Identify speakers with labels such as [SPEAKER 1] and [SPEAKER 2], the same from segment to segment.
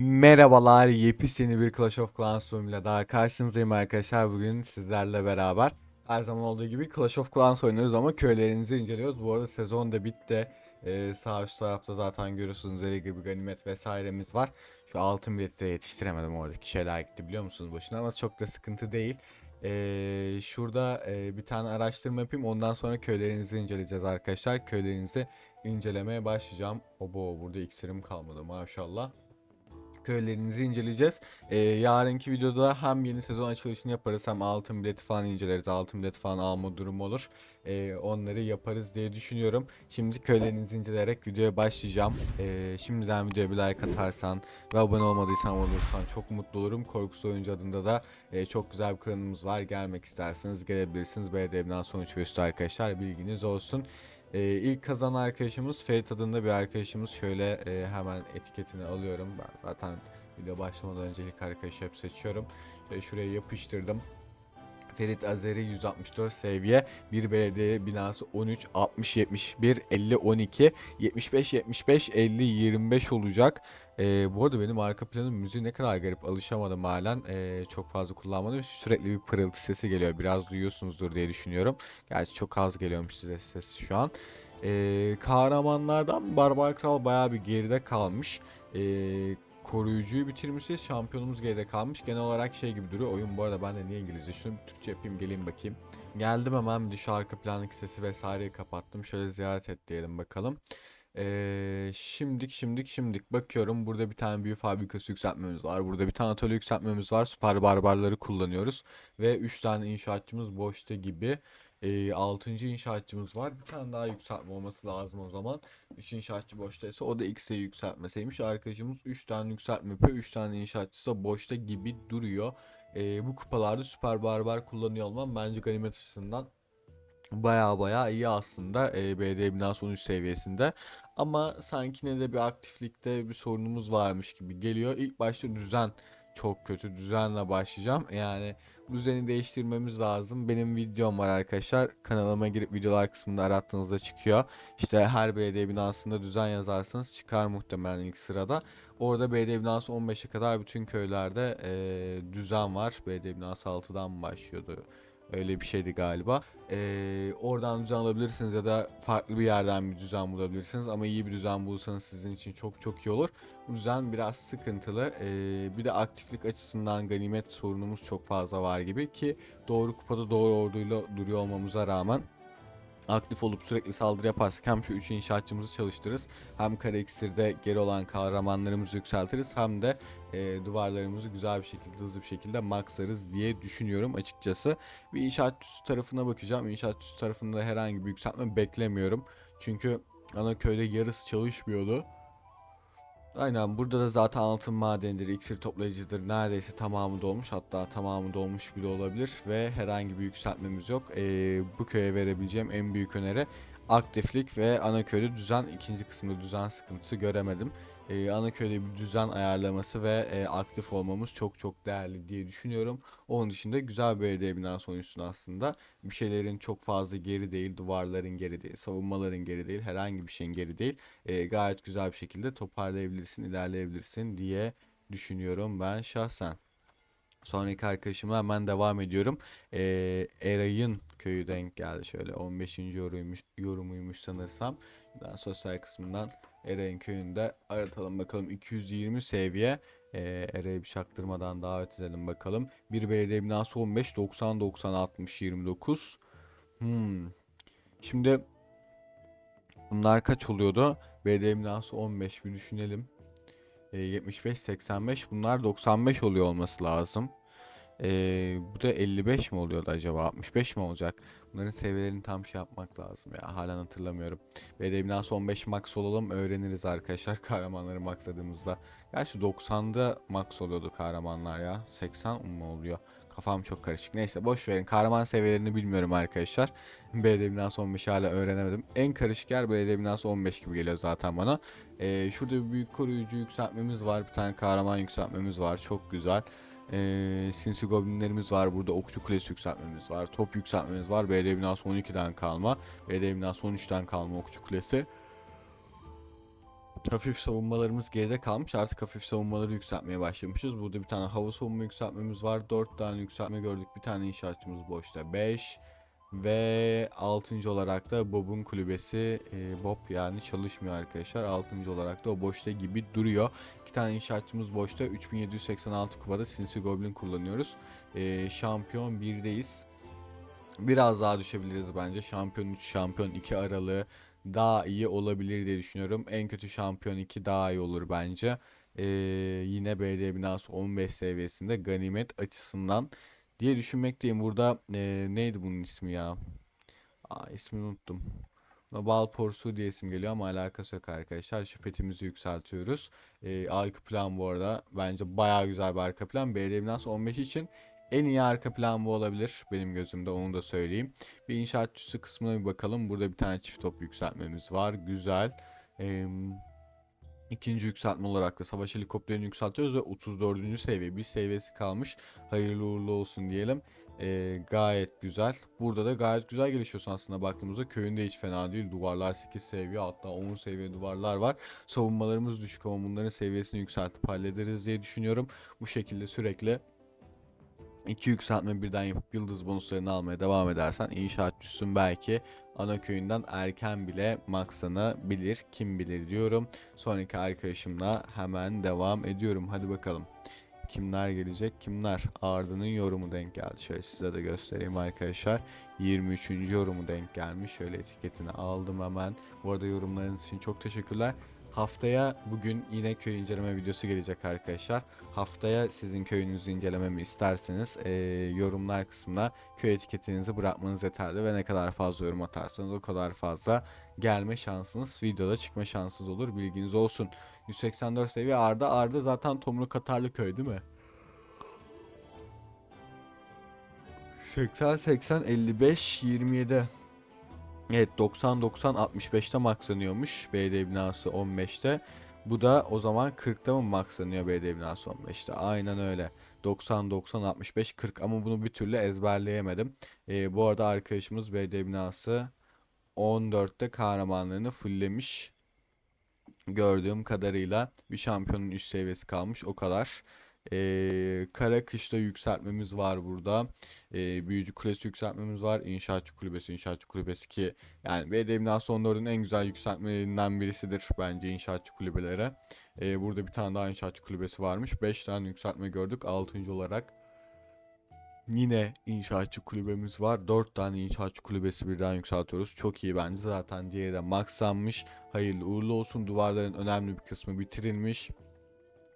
[SPEAKER 1] Merhabalar, yepyeni bir Clash of Clans oyunuyla daha karşınızdayım arkadaşlar. Bugün sizlerle beraber her zaman olduğu gibi Clash of Clans oynuyoruz ama köylerinizi inceliyoruz. Bu arada sezon da bitti. Ee, sağ üst tarafta zaten görüyorsunuz eli gibi ganimet vesairemiz var. Şu altın bileti de yetiştiremedim oradaki şeyler gitti biliyor musunuz boşuna ama çok da sıkıntı değil. Ee, şurada e, bir tane araştırma yapayım ondan sonra köylerinizi inceleyeceğiz arkadaşlar. Köylerinizi incelemeye başlayacağım. Obo burada iksirim kalmadı maşallah köylerinizi inceleyeceğiz. Ee, yarınki videoda hem yeni sezon açılışını yaparız hem altın bileti falan inceleriz. Altın bileti falan alma durumu olur. Ee, onları yaparız diye düşünüyorum. Şimdi köylerinizi inceleyerek videoya başlayacağım. Ee, şimdiden videoya bir like atarsan ve abone olmadıysan olursan çok mutlu olurum. Korkusuz Oyuncu adında da e, çok güzel bir kanalımız var. Gelmek isterseniz gelebilirsiniz. BDM'den sonuç ve üstü arkadaşlar bilginiz olsun. Ee, ilk kazanan arkadaşımız Ferit adında bir arkadaşımız. Şöyle e, hemen etiketini alıyorum. Ben zaten video başlamadan önce ilk arkadaşı hep seçiyorum. Şöyle şuraya yapıştırdım. Ferit Azeri 164 seviye bir belediye binası 13 60 71 50 12 75 75 50 25 olacak. Ee, bu arada benim arka planım müziği ne kadar garip alışamadım halen Ee, çok fazla kullanmadım sürekli bir pırıltı sesi geliyor biraz duyuyorsunuzdur diye düşünüyorum. Gerçi çok az geliyormuş size ses şu an. Ee, kahramanlardan Barbar Kral bayağı bir geride kalmış. Ee, koruyucuyu bitirmişiz. Şampiyonumuz geride kalmış. Genel olarak şey gibi duruyor. Oyun bu arada ben de niye İngilizce? Şunu Türkçe yapayım geleyim bakayım. Geldim hemen bir şu arka plandaki sesi vesaireyi kapattım. Şöyle ziyaret et diyelim bakalım. Ee, şimdik şimdik şimdik bakıyorum. Burada bir tane büyü fabrikası yükseltmemiz var. Burada bir tane atölye yükseltmemiz var. Süper barbarları kullanıyoruz. Ve 3 tane inşaatçımız boşta gibi. Ee, 6. inşaatçımız var. Bir tane daha yükseltme olması lazım o zaman. 3 inşaatçı boştaysa o da X'e yükseltmeseymiş. Arkadaşımız 3 tane yükseltme yapıyor. 3 tane inşaatçısı boşta gibi duruyor. Ee, bu kupalarda süper barbar kullanıyor olmam bence ganimet açısından baya baya iyi aslında e, BD binası 13 seviyesinde. Ama sanki ne de bir aktiflikte bir sorunumuz varmış gibi geliyor. İlk başta düzen çok kötü. Düzenle başlayacağım. Yani bu düzeni değiştirmemiz lazım. Benim videom var arkadaşlar. Kanalıma girip videolar kısmında arattığınızda çıkıyor. İşte her BD binasında düzen yazarsanız çıkar muhtemelen ilk sırada. Orada BD binası 15'e kadar bütün köylerde e, düzen var. BD binası 6'dan mı başlıyordu? Öyle bir şeydi galiba. Ee, oradan düzen alabilirsiniz ya da farklı bir yerden bir düzen bulabilirsiniz. Ama iyi bir düzen bulursanız sizin için çok çok iyi olur. Bu düzen biraz sıkıntılı. Ee, bir de aktiflik açısından ganimet sorunumuz çok fazla var gibi ki doğru kupada doğru orduyla duruyor olmamıza rağmen aktif olup sürekli saldırı yaparsak hem şu 3 inşaatçımızı çalıştırırız hem kare iksirde geri olan kahramanlarımızı yükseltiriz hem de e, duvarlarımızı güzel bir şekilde hızlı bir şekilde maxlarız diye düşünüyorum açıkçası. Bir inşaat üstü tarafına bakacağım. İnşaat üstü tarafında herhangi bir yükseltme beklemiyorum. Çünkü ana köyde yarısı çalışmıyordu. Aynen burada da zaten altın madenidir, iksir toplayıcıdır neredeyse tamamı dolmuş hatta tamamı dolmuş bile olabilir ve herhangi bir yükseltmemiz yok. Ee, bu köye verebileceğim en büyük öneri aktiflik ve ana köyde düzen ikinci kısımda düzen sıkıntısı göremedim. Ee, ana köyde bir düzen ayarlaması ve e, aktif olmamız çok çok değerli diye düşünüyorum. Onun dışında güzel bir belediye binası oyuncusun aslında. Bir şeylerin çok fazla geri değil, duvarların geri değil, savunmaların geri değil, herhangi bir şeyin geri değil. Ee, gayet güzel bir şekilde toparlayabilirsin, ilerleyebilirsin diye düşünüyorum ben şahsen. Sonraki arkadaşımla hemen devam ediyorum. Ee, Eray'ın köyü denk geldi. Şöyle 15. yorumuymuş, yorumuymuş sanırsam. Daha sosyal kısmından Eray'ın köyünde aratalım bakalım. 220 seviye. Ee, Eray'ı bir çaktırmadan davet edelim bakalım. Bir belediye binası 15, 90, 90, 60, 29. Hmm. Şimdi bunlar kaç oluyordu? Belediye binası 15 bir düşünelim. E, 75, 85 bunlar 95 oluyor olması lazım. E, bu da 55 mi oluyordu acaba? 65 mi olacak? Bunların seviyelerini tam şey yapmak lazım ya. Halen hatırlamıyorum. BD binası 15 max olalım öğreniriz arkadaşlar kahramanları maxladığımızda. Gerçi 90'da max oluyordu kahramanlar ya. 80 mı oluyor? Kafam çok karışık. Neyse boş verin. Kahraman seviyelerini bilmiyorum arkadaşlar. BD binası 15 hala öğrenemedim. En karışık yer BD binası 15 gibi geliyor zaten bana. Ee, şurada bir büyük koruyucu yükseltmemiz var. Bir tane kahraman yükseltmemiz var. Çok güzel. Ee, sinsi goblinlerimiz var. Burada okçu kulesi yükseltmemiz var. Top yükseltmemiz var. BD binası 12'den kalma. BD binası 13'ten kalma okçu kulesi. hafif savunmalarımız geride kalmış. Artık hafif savunmaları yükseltmeye başlamışız. Burada bir tane hava savunma yükseltmemiz var. 4 tane yükseltme gördük. Bir tane inşaatçımız boşta. 5 ve 6. olarak da Bob'un kulübesi e, Bob yani çalışmıyor arkadaşlar. 6. olarak da o boşta gibi duruyor. İki tane inşaatçımız boşta. 3786 kupada Sinsi Goblin kullanıyoruz. E, şampiyon 1'deyiz. Biraz daha düşebiliriz bence. Şampiyon 3, şampiyon 2 aralığı daha iyi olabilir diye düşünüyorum. En kötü şampiyon 2 daha iyi olur bence. Ee, yine BD binası 15 seviyesinde ganimet açısından diye düşünmekteyim. Burada ee, neydi bunun ismi ya? Aa, ismini unuttum. Buna bal porsu diye isim geliyor ama alakası yok arkadaşlar. Şüphetimizi yükseltiyoruz. Ee, arka plan bu arada bence bayağı güzel bir arka plan. BD binası 15 için en iyi arka plan bu olabilir benim gözümde onu da söyleyeyim. Bir inşaatçısı kısmına bir bakalım. Burada bir tane çift top yükseltmemiz var. Güzel. Ee, ikinci yükseltme olarak da savaş helikopterini yükseltiyoruz ve 34. seviye bir seviyesi kalmış. Hayırlı uğurlu olsun diyelim. Ee, gayet güzel. Burada da gayet güzel gelişiyorsun aslında baktığımızda. Köyünde hiç fena değil. Duvarlar 8 seviye hatta 10 seviye duvarlar var. Savunmalarımız düşük ama bunların seviyesini yükseltip hallederiz diye düşünüyorum. Bu şekilde sürekli iki yükseltme birden yapıp yıldız bonuslarını almaya devam edersen inşaatçısın belki ana köyünden erken bile maxlanabilir kim bilir diyorum. Sonraki arkadaşımla hemen devam ediyorum. Hadi bakalım. Kimler gelecek? Kimler? Arda'nın yorumu denk geldi. Şöyle size de göstereyim arkadaşlar. 23. yorumu denk gelmiş. Şöyle etiketini aldım hemen. Bu arada yorumlarınız için çok teşekkürler. Haftaya bugün yine köy inceleme videosu gelecek arkadaşlar. Haftaya sizin köyünüzü incelememi isterseniz e, yorumlar kısmına köy etiketinizi bırakmanız yeterli ve ne kadar fazla yorum atarsanız o kadar fazla gelme şansınız, videoda çıkma şansınız olur. Bilginiz olsun. 184 seviye Arda. Arda zaten Tomru Katarlı köy değil mi? 80 80 55 27 Evet 90 90 65'te maxlanıyormuş BD binası 15'te. Bu da o zaman 40'ta mı maxlanıyor BD binası 15'te? Aynen öyle. 90 90 65 40 ama bunu bir türlü ezberleyemedim. Ee, bu arada arkadaşımız BD binası 14'te kahramanlığını fulllemiş. Gördüğüm kadarıyla bir şampiyonun üst seviyesi kalmış o kadar. Ee, kara kışla yükseltmemiz var burada. Ee, büyücü kulesi yükseltmemiz var. İnşaatçı kulübesi, inşaatçı kulübesi ki yani 14'ün en güzel yükseltmelerinden birisidir bence inşaatçı kulübelere. Ee, burada bir tane daha inşaatçı kulübesi varmış. 5 tane yükseltme gördük 6. olarak. Yine inşaatçı kulübemiz var. 4 tane inşaatçı kulübesi birden yükseltiyoruz. Çok iyi bence. Zaten diğeri de maxlanmış. Hayırlı uğurlu olsun. Duvarların önemli bir kısmı bitirilmiş.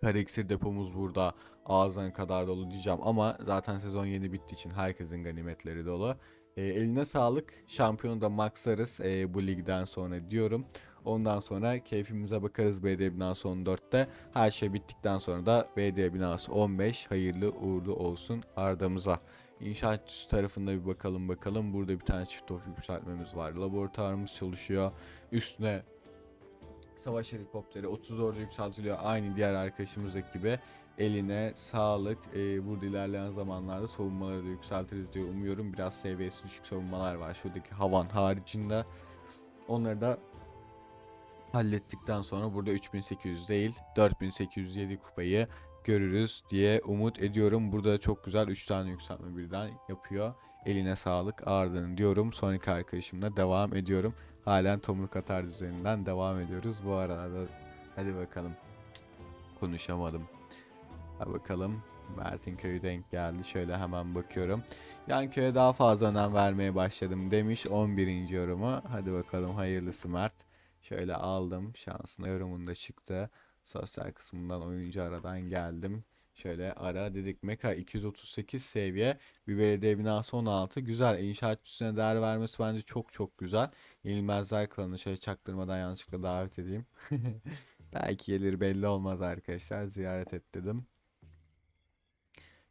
[SPEAKER 1] Kare iksir depomuz burada ağzına kadar dolu diyeceğim ama zaten sezon yeni bittiği için herkesin ganimetleri dolu. E, eline sağlık. Şampiyonu da maxlarız e, bu ligden sonra diyorum. Ondan sonra keyfimize bakarız BD binası 14'te. Her şey bittikten sonra da BD binası 15 hayırlı uğurlu olsun Arda'mıza. İnşaatçısı tarafında bir bakalım bakalım. Burada bir tane çift top yükseltmemiz var. Laboratuvarımız çalışıyor. Üstüne savaş helikopteri 34'e yükseltiliyor. Aynı diğer arkadaşımızdaki gibi. Eline sağlık. Ee, burada ilerleyen zamanlarda savunmaları da yükseltiriz diye umuyorum. Biraz seviyesi düşük savunmalar var. Şuradaki havan haricinde. Onları da hallettikten sonra burada 3800 değil 4807 kupayı görürüz diye umut ediyorum. Burada çok güzel 3 tane yükseltme birden yapıyor. Eline sağlık Arda'nın diyorum. Sonraki arkadaşımla devam ediyorum. Halen Tomruk Atar üzerinden devam ediyoruz. Bu arada hadi bakalım. Konuşamadım. Hadi bakalım. Mert'in köyü denk geldi. Şöyle hemen bakıyorum. Yan köye daha fazla önem vermeye başladım demiş 11. yorumu. Hadi bakalım hayırlısı Mert. Şöyle aldım. Şansına yorumunda çıktı. Sosyal kısmından oyuncu aradan geldim. Şöyle ara dedik Meka 238 seviye. Bir belediye binası 16 güzel inşaatçısına değer vermesi bence çok çok güzel. Yenilmezler klanı şöyle çaktırmadan yanlışlıkla davet edeyim. Belki gelir belli olmaz arkadaşlar. Ziyaret et dedim.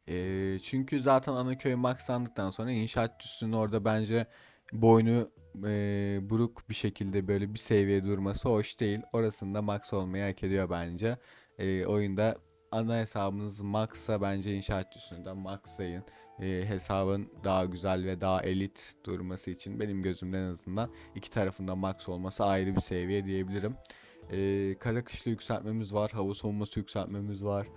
[SPEAKER 1] Ee, çünkü zaten Anaköy maxlandıktan sonra inşaatçısının orada bence boynu e, buruk bir şekilde böyle bir seviye durması hoş değil. Orasında max olmayı hak ediyor bence. E, oyunda ana hesabınız maxsa bence inşaat üstünden maxlayın. E, hesabın daha güzel ve daha elit durması için benim gözümden en azından iki tarafında max olması ayrı bir seviye diyebilirim. Ee, kara kışla yükseltmemiz var. Hava savunması yükseltmemiz var.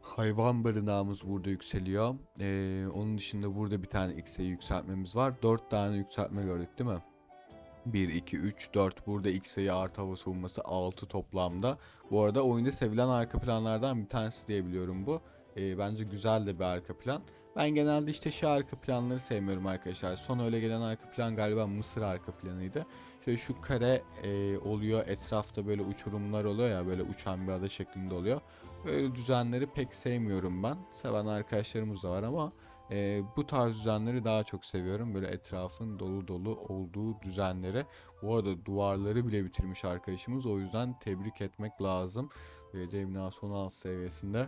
[SPEAKER 1] Hayvan barınağımız burada yükseliyor. Ee, onun dışında burada bir tane X'e yükseltmemiz var. 4 tane yükseltme gördük değil mi? 1, 2, 3, 4. Burada X'e artı hava savunması 6 toplamda. Bu arada oyunda sevilen arka planlardan bir tanesi diyebiliyorum bu. Ee, bence güzel de bir arka plan. Ben genelde işte şey arka planları sevmiyorum arkadaşlar. Son öyle gelen arka plan galiba Mısır arka planıydı. Şöyle şu kare e, oluyor. Etrafta böyle uçurumlar oluyor ya böyle uçan bir ada şeklinde oluyor. Böyle düzenleri pek sevmiyorum ben. Seven arkadaşlarımız da var ama e, bu tarz düzenleri daha çok seviyorum. Böyle etrafın dolu dolu olduğu düzenleri. Bu arada duvarları bile bitirmiş arkadaşımız. O yüzden tebrik etmek lazım. Belediye binası 16 seviyesinde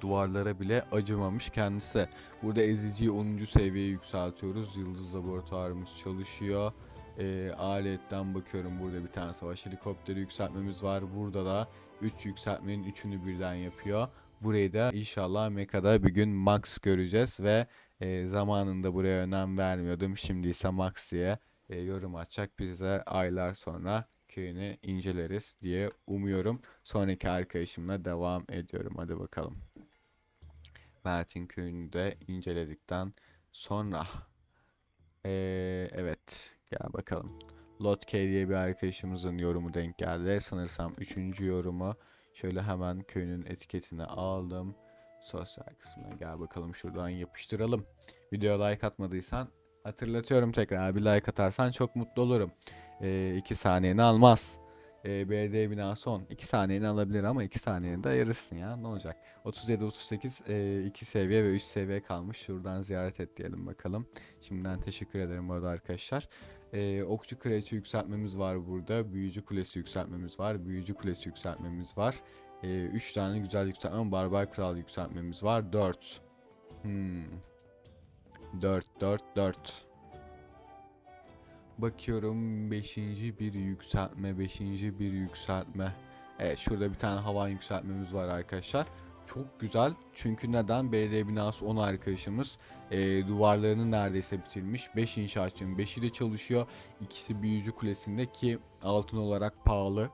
[SPEAKER 1] duvarlara bile acımamış kendisi. Burada eziciyi 10. seviyeye yükseltiyoruz. Yıldız laboratuvarımız çalışıyor. E, aletten bakıyorum burada bir tane savaş helikopteri yükseltmemiz var. Burada da 3 yükseltmenin 3'ünü birden yapıyor. Burayı da inşallah Meka'da bir gün Max göreceğiz ve e, zamanında buraya önem vermiyordum. Şimdi ise Max diye e, yorum atacak. Biz de aylar sonra köyünü inceleriz diye umuyorum. Sonraki arkadaşımla devam ediyorum. Hadi bakalım. Mert'in köyünü de inceledikten sonra ee, evet gel bakalım. Lot K diye bir arkadaşımızın yorumu denk geldi. Sanırsam üçüncü yorumu. Şöyle hemen köyünün etiketini aldım. Sosyal kısmına gel bakalım şuradan yapıştıralım. Videoya like atmadıysan hatırlatıyorum tekrar bir like atarsan çok mutlu olurum. 2 ee, saniyeni almaz. Ee, belediye binası 10. 2 saniyeni alabilir ama 2 saniyeni de ayırırsın ya ne olacak. 37-38 e, 2 seviye ve 3 seviye kalmış. Şuradan ziyaret et diyelim bakalım. Şimdiden teşekkür ederim bu arada arkadaşlar. Ee, okçu kraliçe yükseltmemiz var burada. Büyücü kulesi yükseltmemiz var. Büyücü kulesi yükseltmemiz var. 3 ee, tane güzel yükseltme barbar kral yükseltmemiz var. 4. Hmm. 4 4 4. Bakıyorum 5. bir yükseltme, 5. bir yükseltme. Evet şurada bir tane havan yükseltmemiz var arkadaşlar. Çok güzel çünkü neden? Belediye binası 10 arkadaşımız e, duvarlarını neredeyse bitirmiş. 5 inşaatçının 5'i de çalışıyor. İkisi büyücü kulesinde ki altın olarak pahalı.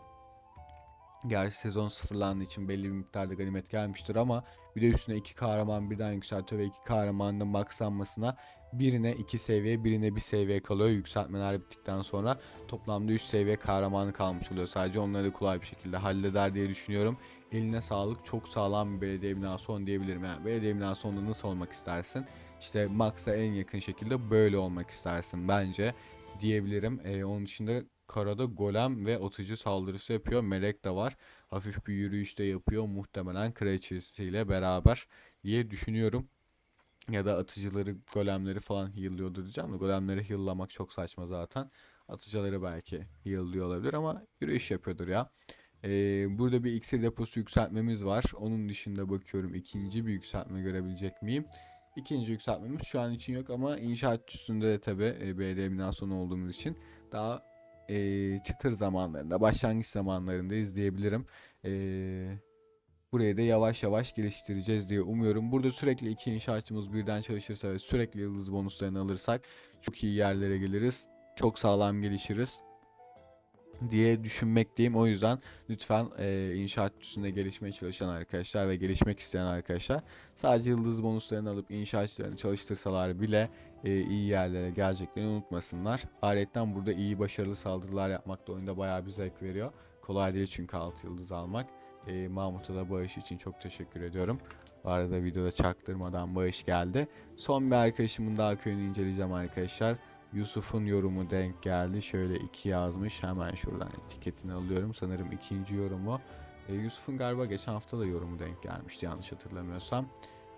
[SPEAKER 1] Gerçi sezon sıfırlandığı için belli bir miktarda ganimet gelmiştir ama bir de üstüne iki kahraman birden yükseltiyor ve iki kahramanın maksanmasına birine iki seviye birine bir seviye kalıyor yükseltmeler bittikten sonra toplamda 3 seviye kahramanı kalmış oluyor. Sadece onları da kolay bir şekilde halleder diye düşünüyorum. Eline sağlık çok sağlam bir belediye binası on diyebilirim. Yani belediye binası onda nasıl olmak istersin? İşte Max'a en yakın şekilde böyle olmak istersin bence diyebilirim. Ee, onun dışında karada golem ve atıcı saldırısı yapıyor. Melek de var. Hafif bir yürüyüş de yapıyor. Muhtemelen kraliçesiyle beraber diye düşünüyorum. Ya da atıcıları, golemleri falan heal'lıyordu diyeceğim de golemleri heal'lamak çok saçma zaten. Atıcıları belki heal'lıyor olabilir ama yürüyüş yapıyordur ya. Ee, burada bir iksir deposu yükseltmemiz var. Onun dışında bakıyorum ikinci bir yükseltme görebilecek miyim? İkinci yükseltmemiz şu an için yok ama inşaat üstünde de tabi e, belediye binası olduğumuz için daha e, çıtır zamanlarında, başlangıç zamanlarında izleyebilirim. E, burayı da yavaş yavaş geliştireceğiz diye umuyorum. Burada sürekli iki inşaatçımız birden çalışırsa ve sürekli yıldız bonuslarını alırsak çok iyi yerlere geliriz. Çok sağlam gelişiriz diye düşünmekteyim. O yüzden lütfen e, inşaat üstünde gelişmeye çalışan arkadaşlar ve gelişmek isteyen arkadaşlar sadece yıldız bonuslarını alıp inşaatçılarını çalıştırsalar bile e, iyi yerlere geleceklerini unutmasınlar. Ayrıca burada iyi başarılı saldırılar yapmak da oyunda bayağı bir zevk veriyor. Kolay değil çünkü 6 yıldız almak. E, Mahmut'a da bağış için çok teşekkür ediyorum. Bu arada videoda çaktırmadan bağış geldi. Son bir arkadaşımın daha köyünü inceleyeceğim arkadaşlar. Yusuf'un yorumu denk geldi. Şöyle iki yazmış. Hemen şuradan etiketini alıyorum. Sanırım ikinci yorumu. E, Yusuf'un galiba geçen hafta da yorumu denk gelmişti yanlış hatırlamıyorsam.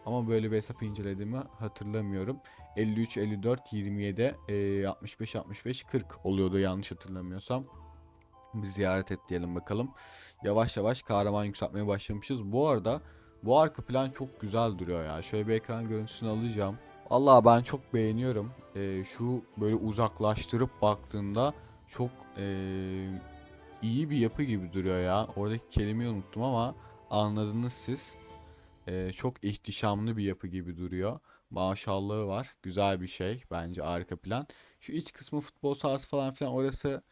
[SPEAKER 1] Ama böyle bir hesap incelediğimi hatırlamıyorum. 53, 54, 27, e, 65, 65, 40 oluyordu yanlış hatırlamıyorsam. Bir ziyaret et diyelim bakalım. Yavaş yavaş kahraman yükseltmeye başlamışız. Bu arada bu arka plan çok güzel duruyor ya. Şöyle bir ekran görüntüsünü alacağım. Allah ben çok beğeniyorum. Ee, şu böyle uzaklaştırıp baktığında çok ee, iyi bir yapı gibi duruyor ya. Oradaki kelimeyi unuttum ama anladınız siz. Ee, çok ihtişamlı bir yapı gibi duruyor. Maşallahı var. Güzel bir şey bence arka plan. Şu iç kısmı futbol sahası falan filan orası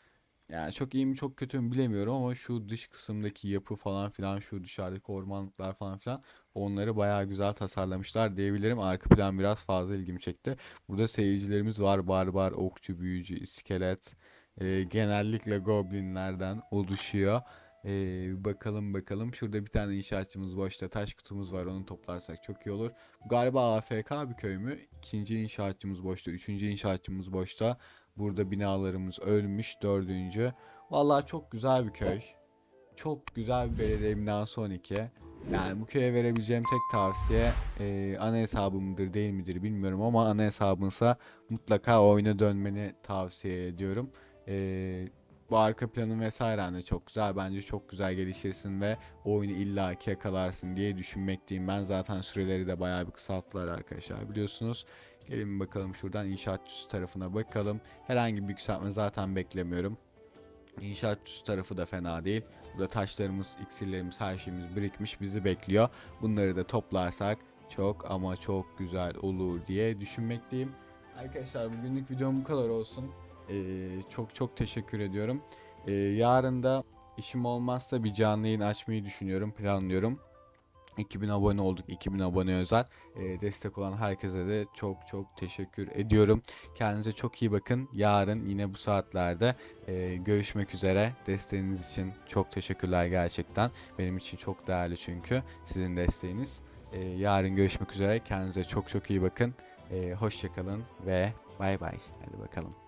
[SPEAKER 1] Yani çok iyi mi çok kötü mü bilemiyorum ama şu dış kısımdaki yapı falan filan şu dışarıdaki ormanlıklar falan filan onları bayağı güzel tasarlamışlar diyebilirim. Arka plan biraz fazla ilgimi çekti. Burada seyircilerimiz var. Barbar, okçu, büyücü, iskelet. Ee, genellikle goblinlerden oluşuyor. Ee, bakalım bakalım. Şurada bir tane inşaatçımız boşta. Taş kutumuz var. Onu toplarsak çok iyi olur. Galiba AFK bir köy mü? İkinci inşaatçımız boşta. Üçüncü inşaatçımız boşta. Burada binalarımız ölmüş. Dördüncü. Vallahi çok güzel bir köy. Çok güzel bir belediye binası 12. Yani bu köye verebileceğim tek tavsiye e, ana hesabı mıdır değil midir bilmiyorum ama ana hesabınsa mutlaka oyuna dönmeni tavsiye ediyorum. E, bu arka planı vesaire hani çok güzel bence çok güzel gelişirsin ve oyunu illaki yakalarsın diye düşünmekteyim. Ben zaten süreleri de bayağı bir kısalttılar arkadaşlar biliyorsunuz. Gelin bakalım şuradan inşaatçısı tarafına bakalım. Herhangi bir yükseltme zaten beklemiyorum. İnşaatçısı tarafı da fena değil. Burada taşlarımız, iksirlerimiz, her şeyimiz birikmiş bizi bekliyor. Bunları da toplarsak çok ama çok güzel olur diye düşünmekteyim. Arkadaşlar bugünlük videom bu kadar olsun. Ee, çok çok teşekkür ediyorum. Ee, yarın da işim olmazsa bir canlı yayın açmayı düşünüyorum, planlıyorum. 2000 abone olduk. 2000 abone özel. Ee, destek olan herkese de çok çok teşekkür ediyorum. Kendinize çok iyi bakın. Yarın yine bu saatlerde e, görüşmek üzere. Desteğiniz için çok teşekkürler gerçekten. Benim için çok değerli çünkü sizin desteğiniz. Ee, yarın görüşmek üzere. Kendinize çok çok iyi bakın. Ee, hoşçakalın ve bay bay. Hadi bakalım.